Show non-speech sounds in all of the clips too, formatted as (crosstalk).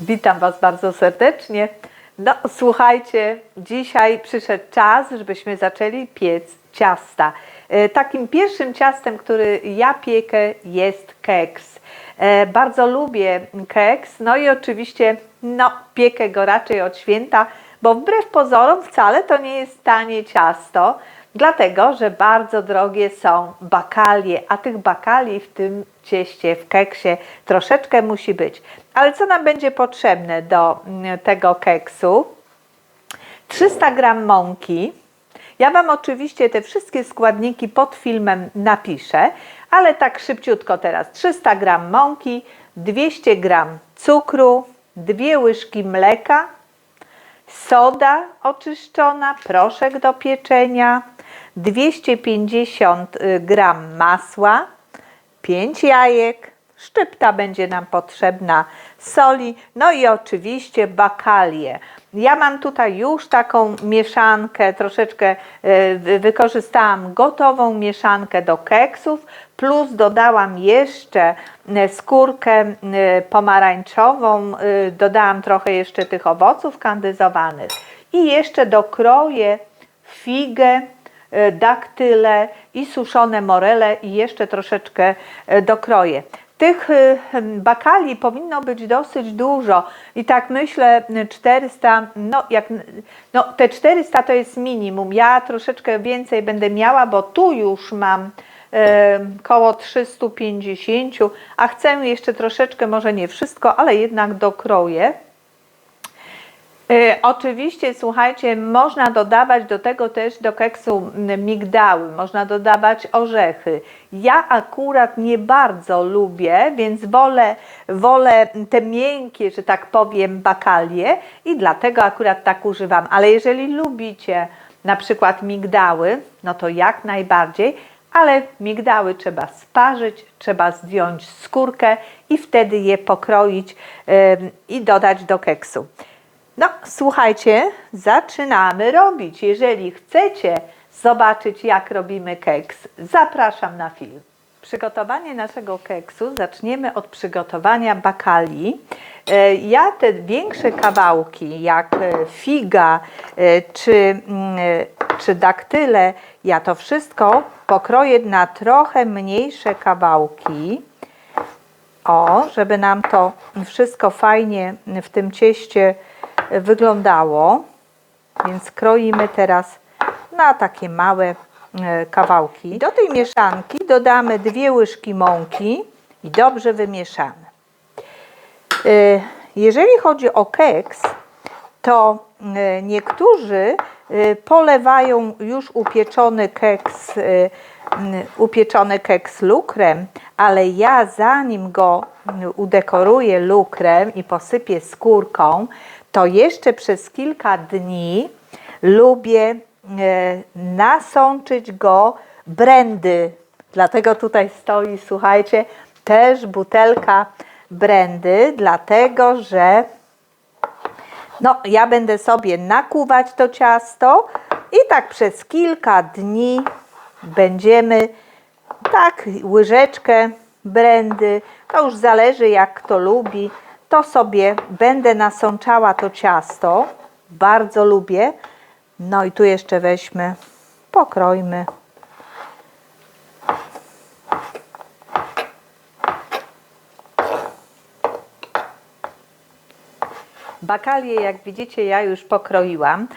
Witam Was bardzo serdecznie. No, słuchajcie, dzisiaj przyszedł czas, żebyśmy zaczęli piec ciasta. E, Takim pierwszym ciastem, który ja piekę, jest keks. E, Bardzo lubię keks, no i oczywiście no, piekę go raczej od święta, bo wbrew pozorom wcale to nie jest tanie ciasto, dlatego że bardzo drogie są bakalie, a tych bakali w tym cieście, w keksie troszeczkę musi być. Ale co nam będzie potrzebne do mm, tego keksu? 300 gram mąki. Ja Wam oczywiście te wszystkie składniki pod filmem napiszę, ale tak szybciutko teraz. 300 gram mąki, 200 gram cukru, dwie łyżki mleka, soda oczyszczona, proszek do pieczenia, 250 gram masła, 5 jajek, szczypta będzie nam potrzebna soli, no i oczywiście bakalie. Ja mam tutaj już taką mieszankę, troszeczkę e, wy- wykorzystałam gotową mieszankę do keksów, plus dodałam jeszcze e, skórkę e, pomarańczową, dodałam trochę jeszcze tych owoców kandyzowanych i jeszcze dokroję figę, daktyle i suszone morele i jeszcze troszeczkę dokroję. Tych e, bakali powinno być dosyć dużo i tak myślę 400, no, jak, no te 400 to jest minimum. Ja troszeczkę więcej będę miała, bo tu już mam e, koło 350, a chcę jeszcze troszeczkę, może nie wszystko, ale jednak dokroję. E, Oczywiście, słuchajcie, można dodawać do tego też do keksu migdały, można dodawać orzechy. Ja akurat nie bardzo lubię, więc wolę, wolę te miękkie, że tak powiem, bakalie i dlatego akurat tak używam. Ale jeżeli lubicie na przykład migdały, no to jak najbardziej, ale migdały trzeba sparzyć, trzeba zdjąć skórkę i wtedy je pokroić em, i dodać do keksu. No, słuchajcie, zaczynamy robić. Jeżeli chcecie zobaczyć, jak robimy keks, zapraszam na film. Przygotowanie naszego keksu zaczniemy od przygotowania bakali. E, Ja te większe kawałki, jak e, figa e, czy, mm, czy daktyle, ja to wszystko pokroję na trochę mniejsze kawałki. O, żeby nam to wszystko fajnie w tym cieście wyglądało. Więc kroimy teraz na takie małe e, kawałki. Do tej mieszanki dodamy dwie łyżki mąki i dobrze wymieszamy. E, Jeżeli chodzi o keks, to e, niektórzy polewają już upieczony keks, upieczony keks lukrem, ale ja zanim go udekoruję lukrem i posypię skórką, to jeszcze przez kilka dni lubię e, nasączyć go brandy. Dlatego tutaj stoi, słuchajcie, też butelka brandy, dlatego że no, ja będę sobie nakuwać to ciasto i tak przez kilka dni będziemy tak łyżeczkę brandy, to już zależy jak kto lubi, to sobie będę nasączała to ciasto. Bardzo lubię. No i tu jeszcze weźmy, pokrojmy. Bakalie, jak widzicie, ja już pokroiłam.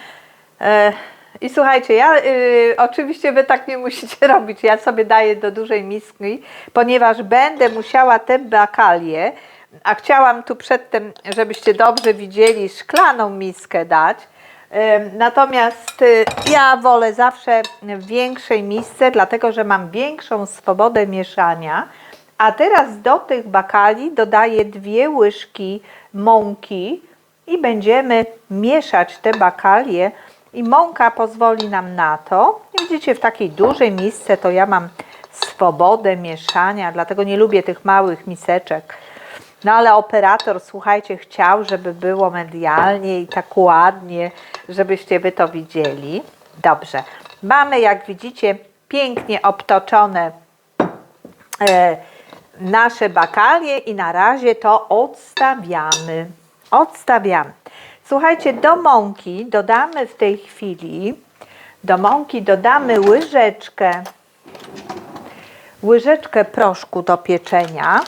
E, I słuchajcie, ja y, oczywiście wy tak nie musicie (laughs) robić. Ja sobie daję do dużej miski, ponieważ będę musiała te bakalie, a chciałam tu przedtem, żebyście dobrze widzieli, szklaną miskę dać. Natomiast y, ja wolę zawsze w większej misce, dlatego że mam większą swobodę mieszania. A teraz do tych bakali dodaję dwie łyżki mąki i będziemy mieszać te bakalie i mąka pozwoli nam na to. Widzicie, w takiej dużej misce to ja mam swobodę mieszania, dlatego nie lubię tych małych miseczek. No ale operator, słuchajcie, chciał, żeby było medialnie i tak ładnie, żebyście wy to widzieli. Dobrze. Mamy, jak widzicie, pięknie obtoczone e, nasze bakalie i na razie to odstawiamy. odstawiamy. Słuchajcie, do mąki dodamy w tej chwili, do mąki dodamy łyżeczkę, łyżeczkę proszku do pieczenia,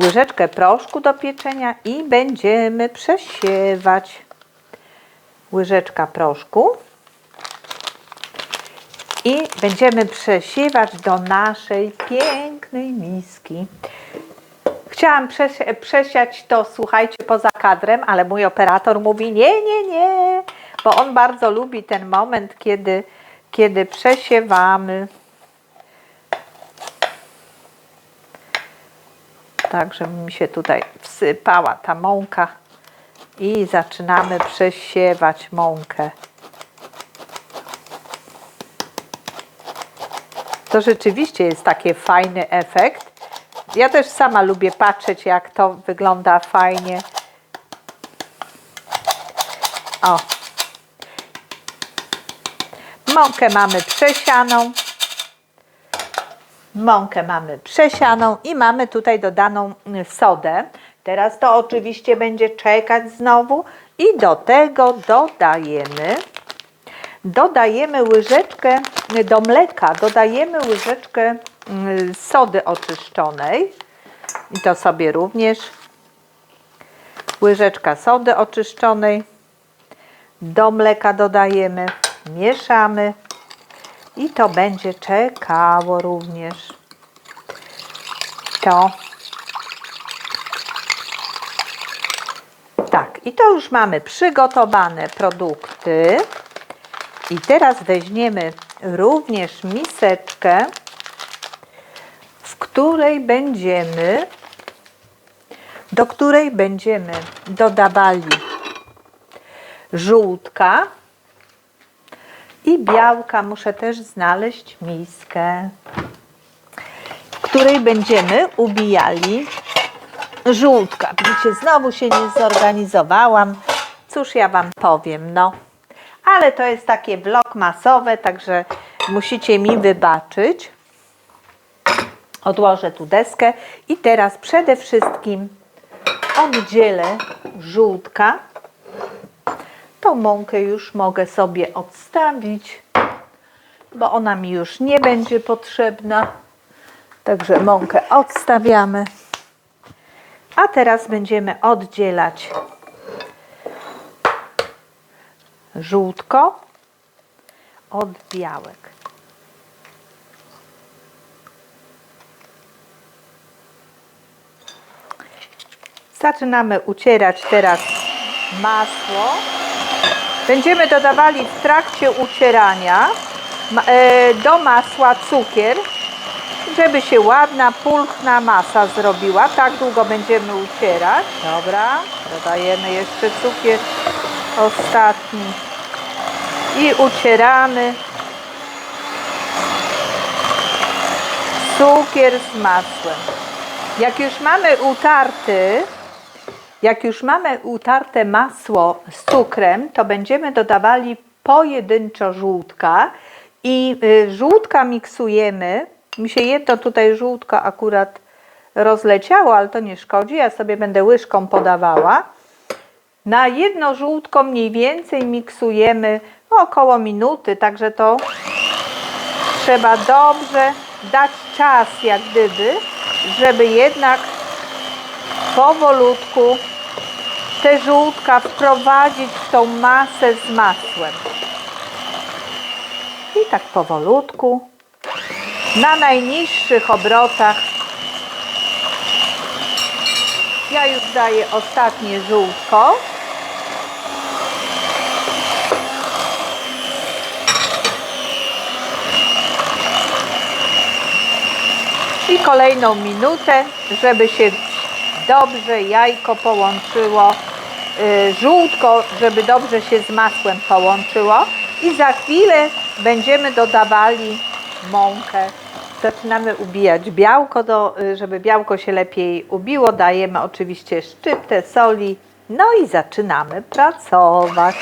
łyżeczkę proszku do pieczenia i będziemy przesiewać łyżeczka proszku i będziemy przesiewać do naszej pięknej miski. Chciałam przesi- przesiać to, słuchajcie, poza kadrem, ale mój operator mówi nie, nie, nie, bo on bardzo lubi ten moment, kiedy, kiedy przesiewamy. Tak, żeby mi się tutaj wsypała ta mąka i zaczynamy przesiewać mąkę. To rzeczywiście jest taki fajny efekt. Ja też sama lubię patrzeć, jak to wygląda fajnie. O. Mąkę mamy przesianą. Mąkę mamy przesianą i mamy tutaj dodaną y, sodę. Teraz to oczywiście będzie czekać znowu i do tego dodajemy dodajemy łyżeczkę do mleka, dodajemy łyżeczkę mm, sody oczyszczonej. I to sobie również. Łyżeczka sody oczyszczonej. Do mleka dodajemy, mieszamy i to będzie czekało również. To. Tak i to już mamy przygotowane produkty. I teraz weźmiemy również miseczkę, w której będziemy, do której będziemy dodawali żółtka i białka. Muszę też znaleźć miskę, w której będziemy ubijali żółtka. Widzicie, znowu się nie zorganizowałam. Cóż ja Wam powiem, no ale to jest takie vlog masowe, także musicie mi wybaczyć. Odłożę tu deskę i teraz przede wszystkim oddzielę żółtka. Tą mąkę już mogę sobie odstawić, bo ona mi już nie będzie potrzebna. Także mąkę odstawiamy. A teraz będziemy oddzielać żółtko od białek. Zaczynamy ucierać teraz masło. Będziemy dodawali w trakcie ucierania e, do masła cukier, żeby się ładna, pulchna masa zrobiła. Tak długo będziemy ucierać. Dobra, dodajemy jeszcze cukier ostatni i ucieramy cukier z masłem. Jak już mamy utarty, jak już mamy utarte masło z cukrem, to będziemy dodawali pojedynczo żółtka i y, żółtka miksujemy. Mi się jedno tutaj żółtko akurat rozleciało, ale to nie szkodzi. Ja sobie będę łyżką podawała. Na jedno żółtko mniej więcej miksujemy około minuty, także to trzeba dobrze dać czas jak gdyby, żeby jednak powolutku te żółtka wprowadzić w tą masę z masłem. I tak powolutku, na najniższych obrotach. Ja już daję ostatnie żółtko. i kolejną minutę, żeby się dobrze jajko połączyło, yy, żółtko, żeby dobrze się z masłem połączyło i za chwilę będziemy dodawali mąkę. Zaczynamy ubijać białko, do, y, żeby białko się lepiej ubiło. Dajemy oczywiście szczyptę soli, no i zaczynamy pracować.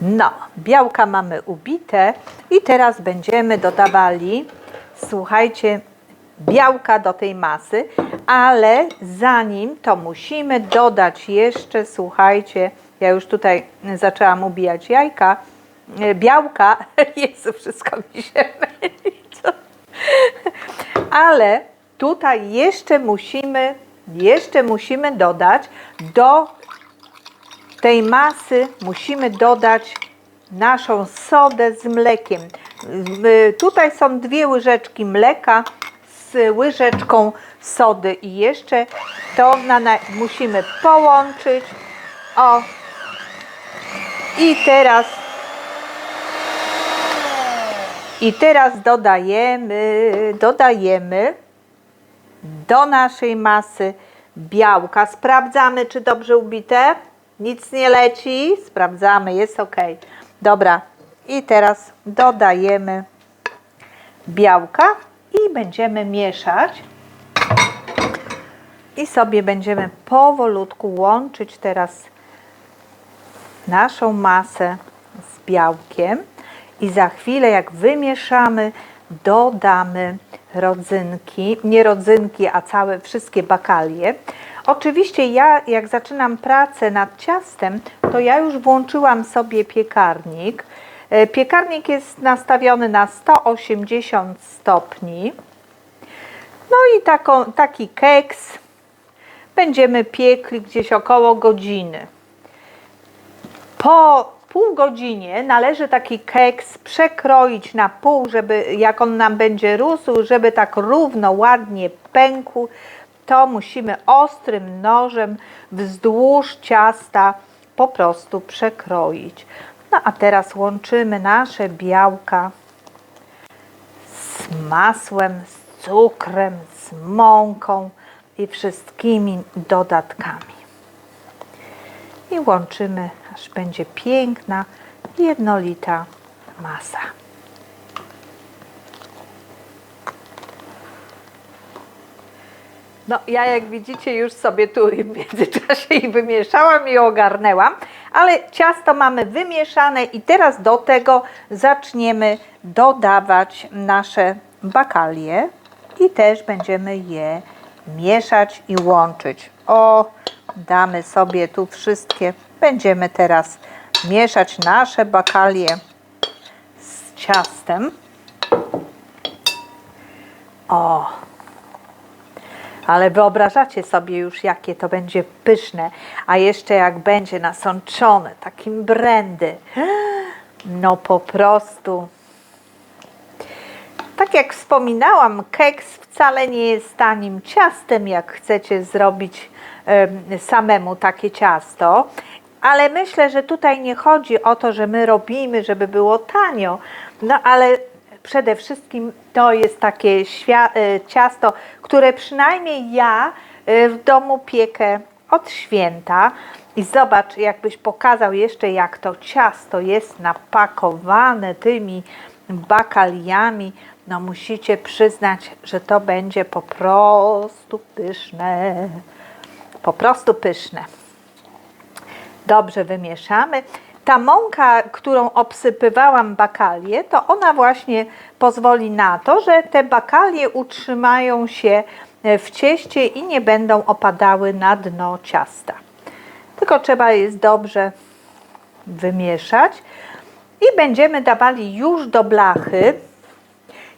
No, białka mamy ubite i teraz będziemy dodawali, słuchajcie, białka do tej masy, ale zanim to musimy dodać jeszcze, słuchajcie, ja już tutaj zaczęłam ubijać jajka, e, białka, (laughs) Jezu, wszystko mi się myli, ale tutaj jeszcze musimy, jeszcze musimy dodać do tej masy musimy dodać naszą sodę z mlekiem. Tutaj są dwie łyżeczki mleka z łyżeczką sody i jeszcze to na, na, musimy połączyć. O. I teraz i teraz dodajemy, dodajemy do naszej masy białka. Sprawdzamy, czy dobrze ubite. Nic nie leci. Sprawdzamy, jest ok. Dobra. I teraz dodajemy białka i będziemy mieszać. I sobie będziemy powolutku łączyć teraz naszą masę z białkiem i za chwilę jak wymieszamy, dodamy rodzynki, nie rodzynki, a całe wszystkie bakalie. Oczywiście ja jak zaczynam pracę nad ciastem, to ja już włączyłam sobie piekarnik. E, Piekarnik jest nastawiony na 180 stopni. No i taką, taki keks będziemy piekli gdzieś około godziny. Po pół godzinie należy taki keks przekroić na pół, żeby jak on nam będzie rósł, żeby tak równo, ładnie pękł, to musimy ostrym nożem wzdłuż ciasta po prostu przekroić. No a teraz łączymy nasze białka z masłem, z cukrem, z mąką i wszystkimi dodatkami i łączymy, aż będzie piękna, jednolita masa. No, ja jak widzicie, już sobie tu w międzyczasie i wymieszałam i ogarnęłam, ale ciasto mamy wymieszane i teraz do tego zaczniemy dodawać nasze bakalie i też będziemy je mieszać i łączyć. O, damy sobie tu wszystkie. Będziemy teraz mieszać nasze bakalie z ciastem. O, ale wyobrażacie sobie już, jakie to będzie pyszne, a jeszcze jak będzie nasączone takim brandy. No po prostu. Tak jak wspominałam, keks wcale nie jest tanim ciastem, jak chcecie zrobić em, samemu takie ciasto. Ale myślę, że tutaj nie chodzi o to, że my robimy, żeby było tanio, no ale przede wszystkim to jest takie e, ciasto, które przynajmniej ja e, w domu piekę od święta. I zobacz, jakbyś pokazał jeszcze, jak to ciasto jest napakowane tymi bakaliami. No musicie przyznać, że to będzie po prostu pyszne. Po prostu pyszne. Dobrze wymieszamy. Ta mąka, którą obsypywałam bakalie, to ona właśnie pozwoli na to, że te bakalie utrzymają się w cieście i nie będą opadały na dno ciasta. Tylko trzeba jest dobrze wymieszać i będziemy dawali już do blachy.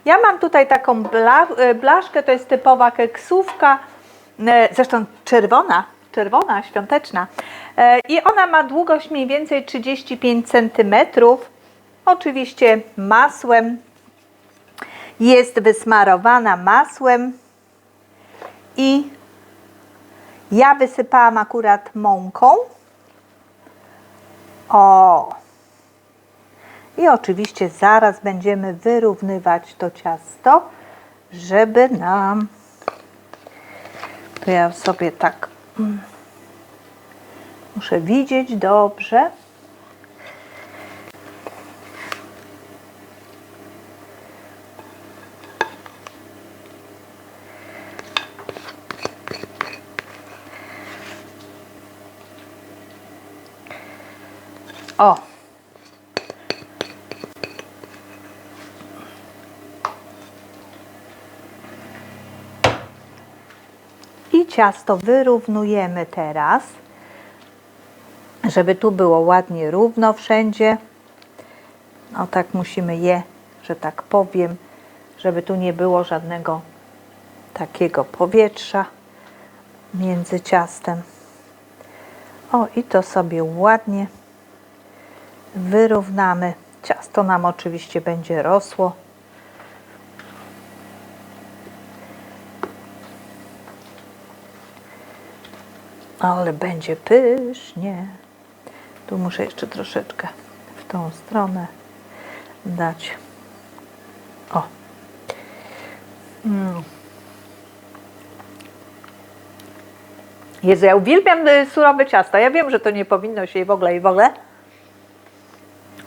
Ja mam tutaj taką e, blaszkę, to jest typowa keksówka, e, zresztą czerwona, czerwona, świąteczna. E, I ona ma długość mniej więcej 35 cm. Oczywiście masłem. Jest wysmarowana masłem i ja wysypałam akurat mąką. O! I oczywiście zaraz będziemy wyrównywać to ciasto, żeby nam. To ja sobie tak muszę widzieć dobrze. O, ciasto wyrównujemy teraz, żeby tu było ładnie równo wszędzie. No tak musimy je, że tak powiem, żeby tu nie było żadnego takiego powietrza między ciastem. O, i to sobie ładnie wyrównamy. Ciasto nam oczywiście będzie rosło. Ale będzie pysznie. Tu muszę jeszcze troszeczkę w tą stronę dać. O. Mm. Jezu, ja uwielbiam y, surowe ciasto. Ja wiem, że to nie powinno się i w ogóle, i w ogóle.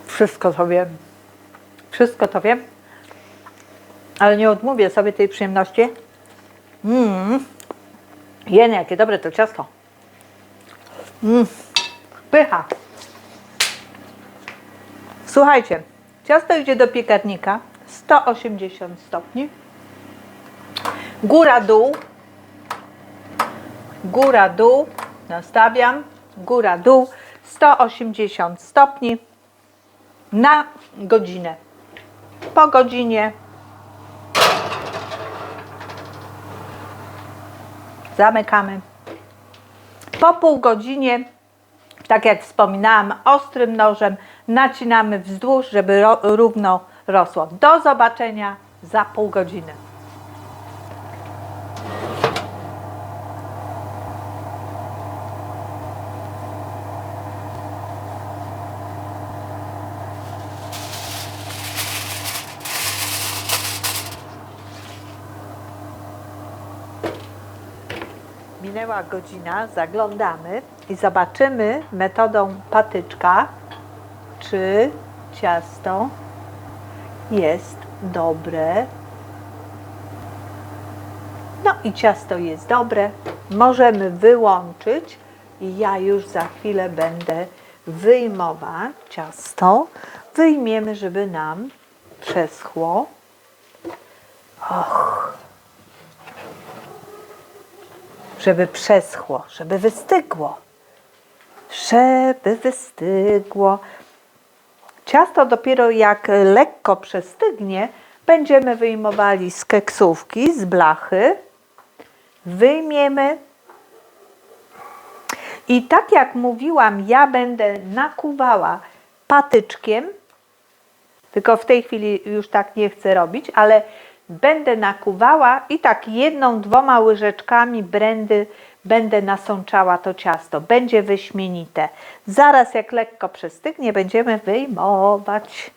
Wszystko to wiem. Wszystko to wiem. Ale nie odmówię sobie tej przyjemności. Mmm. Jeny, jakie dobre to ciasto. Mmm. Pycha. Słuchajcie, ciasto idzie do piekarnika 180 stopni. Góra, dół. Góra, dół. Nastawiam. Góra, dół. 180 stopni na godzinę. Po godzinie zamykamy. Po pół godzinie, tak jak wspominałam, ostrym nożem nacinamy wzdłuż, żeby równo rosło. Do zobaczenia za pół godziny. Minęła godzina, zaglądamy i zobaczymy metodą patyczka, czy ciasto jest dobre. No i ciasto jest dobre. Możemy wyłączyć i ja już za chwilę będę wyjmować ciasto. Wyjmiemy, żeby nam przeschło. Żeby przeschło, żeby wystygło. Żeby wystygło. Ciasto dopiero jak lekko przestygnie, będziemy wyjmowali z keksówki, z blachy. Wyjmiemy. I tak jak mówiłam, ja będę nakuwała patyczkiem, tylko w tej chwili już tak nie chcę robić, ale będę nakuwała i tak jedną, dwoma łyżeczkami brandy będę nasączała to ciasto. Będzie wyśmienite. Zaraz jak lekko przestygnie, będziemy wyjmować.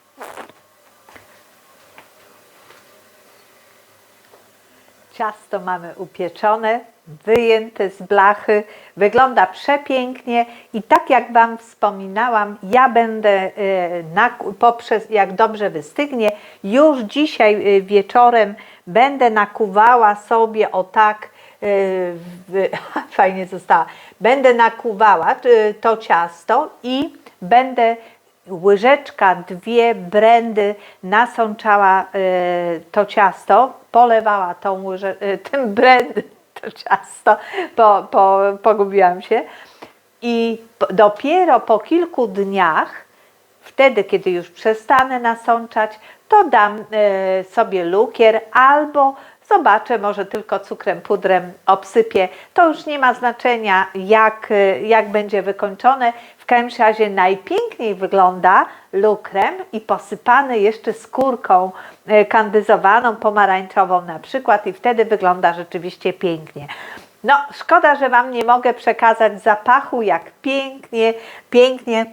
Ciasto mamy upieczone, wyjęte z blachy. Wygląda przepięknie i tak jak Wam wspominałam, ja będę e, na, poprzez, jak dobrze wystygnie, już dzisiaj e, wieczorem będę nakuwała sobie o tak, e, (laughs) fajnie została, będę nakuwała to ciasto i będę łyżeczka, dwie brandy nasączała to ciasto, polewała tą łyże, tym brandy to ciasto, po, po, pogubiłam się. I dopiero po kilku dniach, wtedy, kiedy już przestanę nasączać, to dam e, sobie lukier albo zobaczę, może tylko cukrem, pudrem obsypię. To już nie ma znaczenia, jak, e, jak będzie wykończone. Każdym razie najpiękniej wygląda lukrem i posypany jeszcze skórką e, kandyzowaną, pomarańczową na przykład i wtedy wygląda rzeczywiście pięknie. No, szkoda, że Wam nie mogę przekazać zapachu, jak pięknie, pięknie,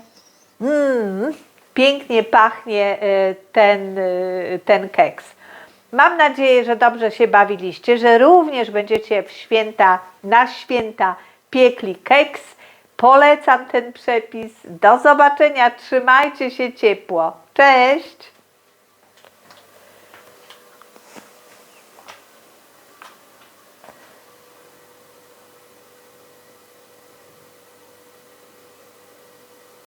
mm, pięknie pachnie e, ten, ten keks. Mam nadzieję, że dobrze się bawiliście, że również będziecie w święta, na święta piekli keks. Polecam ten przepis. Do zobaczenia. Trzymajcie się ciepło. Cześć!